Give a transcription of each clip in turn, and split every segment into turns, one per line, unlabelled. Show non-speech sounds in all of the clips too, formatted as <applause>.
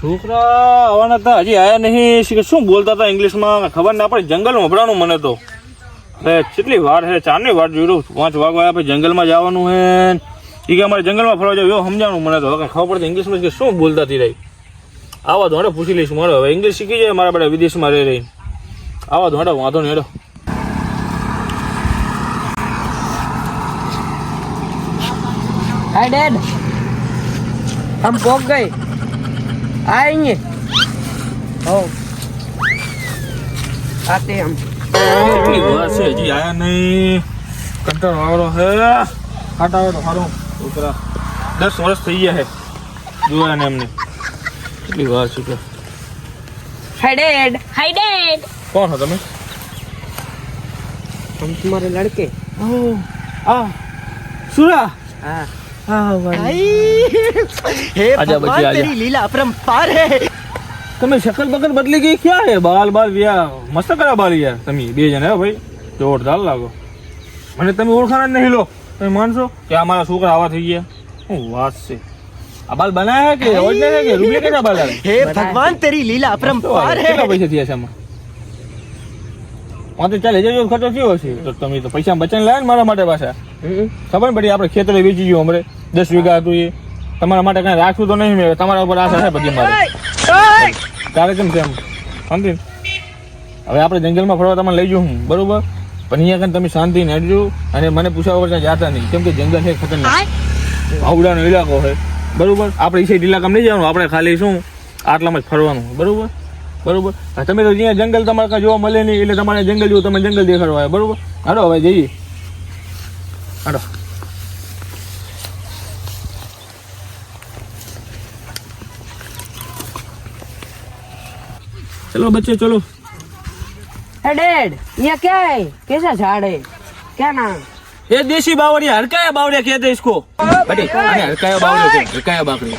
છોકરા, આવવાના હતા. હજી આયા નહીં. શું બોલતા હતા ઇંગ્લિશમાં? ખબર ના પડે. જંગલ ઉભરાનું મને તો. હવે કેટલી વાર હે ચારની વાર જોઈ રહ્યો પાંચ વાગવા આપણે જંગલમાં જવાનું હે એ કે અમારે જંગલમાં ફરવા જવું. એવું સમજાણું મને તો. હવે ખબર પડતી ઇંગ્લિશમાં કે શું બોલતા હતી રહી. આવા ધોડે પૂછી લઈશ મારે. હવે ઇંગ્લિશ શીખી જાય મારા બધા વિદેશમાં રહી રહી આવા ધોડે વાંધો નહીં હેડો.
હાય ડેડ આમ પોક ગઈ? Ai Oh. આ તે આમ
કેટલી વાર છે હજી આયા નહીં કંટાળ વાળો હે હાટાવે તો સારું છોકરા દસ વર્ષ થઈ ગયા હે જોયા ને એમને કેટલી વાર છે
હાઈડેડ હાઈડેડ
કોણ છો તમે
હમ તમારે લડકે ઓ
આ સુરા
હા
हे
आजा बच्चे,
भगवान
आजा।
तेरी लीला अपरंपार है
તમે શકલ બકલ બદલી ગઈ ક્યાં હે બાલ બાલ વ્યા મસ્ત કરા બાલ યાર તમે બે જણા હે ભાઈ જોરદાર લાગો મને તમે ઓળખાણ જ નહીં લો તમે માનશો કે આ મારા છોકરા આવા થઈ ગયા શું વાત છે આ બાલ બનાયા હે કે ઓરિજિનલ હે કે ડુપ્લિકેટ આ બાલ આવે
हे भगवान तेरी लीला अपरंपार है
કેટલા પૈસા થયા છે આમાં વાંધો ચાલે જજો ખર્ચો થયો હશે તો તમે તો પૈસા બચાવીને લાવ્યા ને મારા માટે પાછા ખબર ને પડી આપણે ખેતરે વેચી ગયું હમણે દસ વીઘા હતું એ. તમારા માટે કાંઈ રાખવું તો નહીં મેં. તમારા ઉપર આશા છે બધી મારે. તારે કેમ છે એમ? શાંતિ? હવે આપણે જંગલમાં ફરવા તમને લઈ જઉં હું બરોબર? પણ અહીંયા કને તમે શાંતિ નડજો અને મને પૂછ્યા વગર ત્યાં જાતા નહીં. કેમ કે જંગલ છે ખતરનાક. આવડાનો ઇલાકો છે. બરોબર? આપણે એ ઇલાકામાં નહીં જવાનું આપણે ખાલી શું? આટલામાં જ ફરવાનું. બરોબર? બરોબર? તમે તો જ્યાં જંગલ તમારે કાંઈ જોવા મળે નહીં એટલે તમારે જંગલ જોવું તમે જંગલ દેખાડવા બરોબર? હાલો હવે જઈએ. હાલો. चलो बच्चे चलो
हाय डैड ये क्या है कैसा झाड़ है क्या नाम
ये देसी बावड़िया हड़काया बावड़िया कहते हैं इसको બટી આને હડકાયા બાવળિયો કહે, હડકાયા બાકડી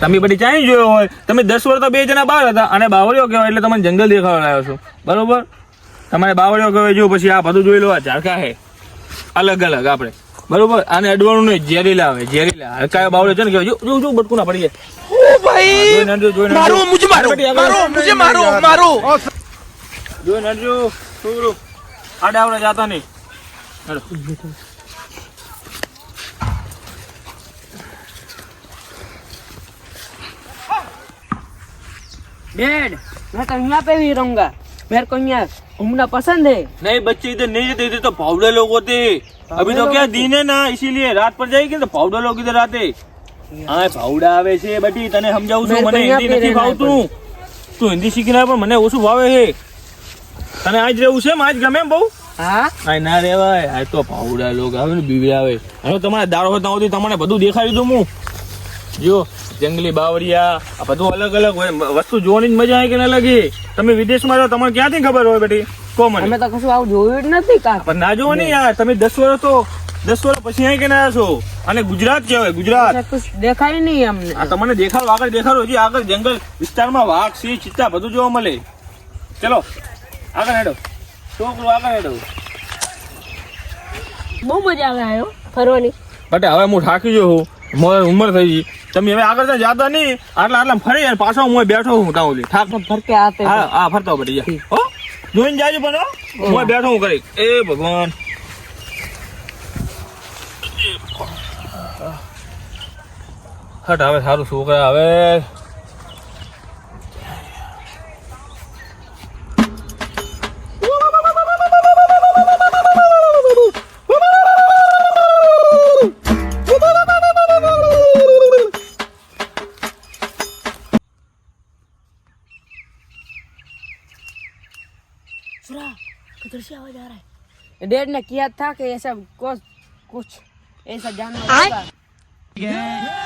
તમે બધી ચાઈ જોયો હોય તમે દસ વર્ષ તો બે જણા બહાર હતા અને બાવળિયો કહેવાય એટલે તમને જંગલ દેખાવા આવ્યો છો બરોબર તમારે બાવળિયો કહેવાય જો પછી આ બધું જોઈ લો આ ઝાડકા હે અલગ અલગ આપણે બરોબર આને અડવાનું નહીં ઝેરીલા આવે ઝેરીલા. હલકા બાવળે છે ને કે જો જો બટકું પડી જાય.
ઓ ભાઈ મારો
મુજે મારો
મારો મુજે મારો મારો.
જો નંજો સુરો આડા આવડે જાતા નહીં.
હેલો મેં તો અહીંયા પેવી રહુંગા. મેરે કો અહીંયા घूमना पसंद है
नहीं बच्चे इधर नहीं रहते इधर तो पाउडर लोग होते अभी तो
लोग
क्या
होते?
दिन है ना इसीलिए रात पर जाएगी तो पाउडर लोग इधर आते હા પાવડા આવે છે બટી તને સમજાવું છું
મેં
મને
તો અહીંયા
હિન્દી નથી
પહેરેલા
ફાવતું તું હિન્દી શીખીને આવ પણ મને ઓછું ભાવે છે તને આજ રહેવું છે આજ ગમે એમ બહુ
हाँ
આ ના રેવાય આ તો પાવડા લોગ આવે ને બીવે આવે હવે તમારે દાડો હોય ત્યાં સુધી તમને બધું દેખાડી દઉં હું જો જંગલી બાવરિયા આ બધું અલગ અલગ હોય. વસ્તુ જોવાની જ મજા આવે કે ના લાગે? તમે વિદેશમાં રહો તમને ક્યાંથી ખબર હોય બેટી? કોમન
અમે તો કશું આવું જોયું જ નથી
પણ ના જોવો નહીં યાર તમે દસ વર્ષ તો દસ વર્ષ પછી અહીં કે ના છો? અને ગુજરાત કહેવાય ગુજરાત.
દેખાય નહીં
અમને. તમને દેખાડો આગળ દેખાડો હજી આગળ જંગલ વિસ્તારમાં વાઘ સિંહ ચિત્તા બધું જોવા મળે. ચલો આગળ હેડો. છોકરો આગળ હેડો.
બહુ મજા આવે આવ્યો ફરવાની.
બટ હવે હું થાકી ગયો છું. મોય ઉંમર થઈ ગઈ. તમે હવે આગળ ત્યાં જાતા નહીં. આટલા આટલા ફરી યાર પાછો મોય બેઠો હું તાવ લી
ઠાક ફરકે આતે
હા હા ફરતો પડી હો? જોઈન જાજો પણ મોય બેઠો હું કરી એ ભગવાન. હટ હવે સારું છોકરા હવે
सुरा किधर से आवाज आ रहा है
डैड ने किया था कि ऐसा कुछ कुछ ऐसा जानना होगा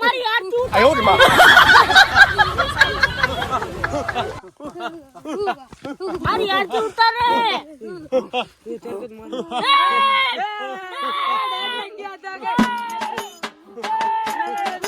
મારી યાર તું
આયો રે માં
મારી યાર તું ઉતારે
એ તો મારી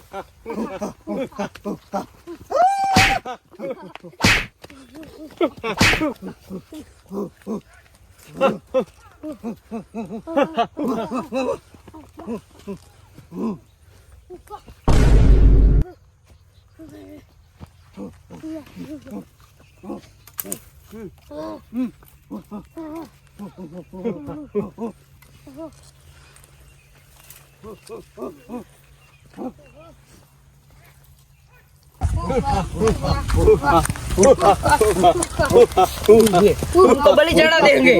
Oh, तो बलि चढ़ा देंगे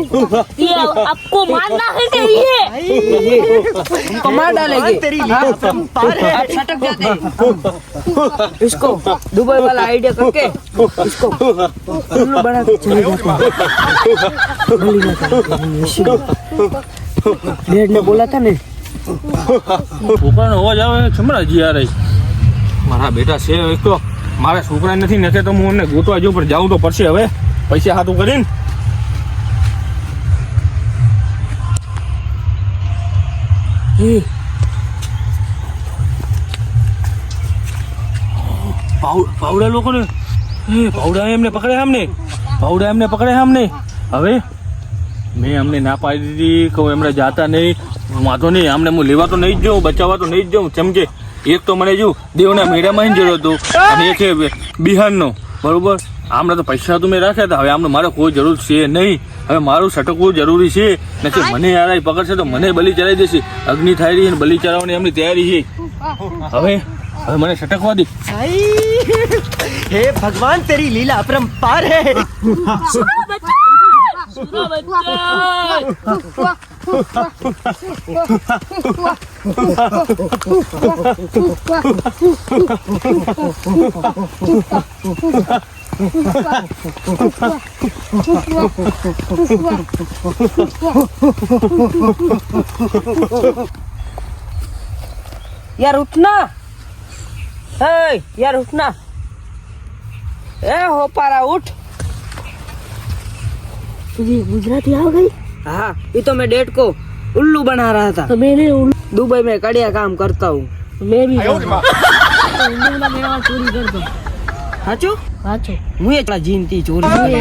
ये आपको मारना है कि ये
हमको मार डालेंगे
तेरी
सटक जाते इसको दुबई वाला आइडिया करके इसको बड़ा चले जाते ने बोला था ने
ऊपर हो जाओ छमड़ा जी आ रही મારા બેટા છે એક તો મારા છોકરા નથી નકે તો હું એમને ગોતવા જઉં પણ જાઉં તો પડશે હવે. પૈસા હાથું કરીને. એ. પાવ- પાવડા લોકોને? એ પાવડા એમને પકડ્યા અમને પાવડા એમને પકડ્યા અમને હવે મેં અમને ના પાડી દીધી કહું એમણે જાતા નહીં. વાંધો નહીં અમને હું લેવા તો નહીં જ જાઉં બચાવવા તો નહીં જ જાઉં કેમ કે એક તો મને જો દેવના મેળામાં જ જરૂર હતો. અને એક છે બિહારનો. બરોબર? આમના તો પૈસા તો મેં રાખ્યા હતા. હવે આમને મારે કોઈ જરૂર છે નહીં. હવે મારું સટકવું જરૂરી છે. નથી મને યાર પકડશે તો મને બલી ચડાવી દેશે. અગ્નિ થાય રહી બલી ચડાવવાની એમની તૈયારી છે. હવે હવે મને સટકવા દે.
હે ભગવાન
તેરી લીલા પરમ પાર
હે <laughs> યાર ઉઠના. હે યાર ઉઠના. એ હોપારા ઉઠ.
तुझे गुजराती आ गई
हाँ ये तो मैं डेट को उल्लू बना रहा था
तो मैंने उल-
दुबई में कड़िया काम करता हूँ
मैं भी हिंदी में मेरा चोरी कर दो
સાચું
वाचो
હું એટલા જીનતી ચોરી કરી.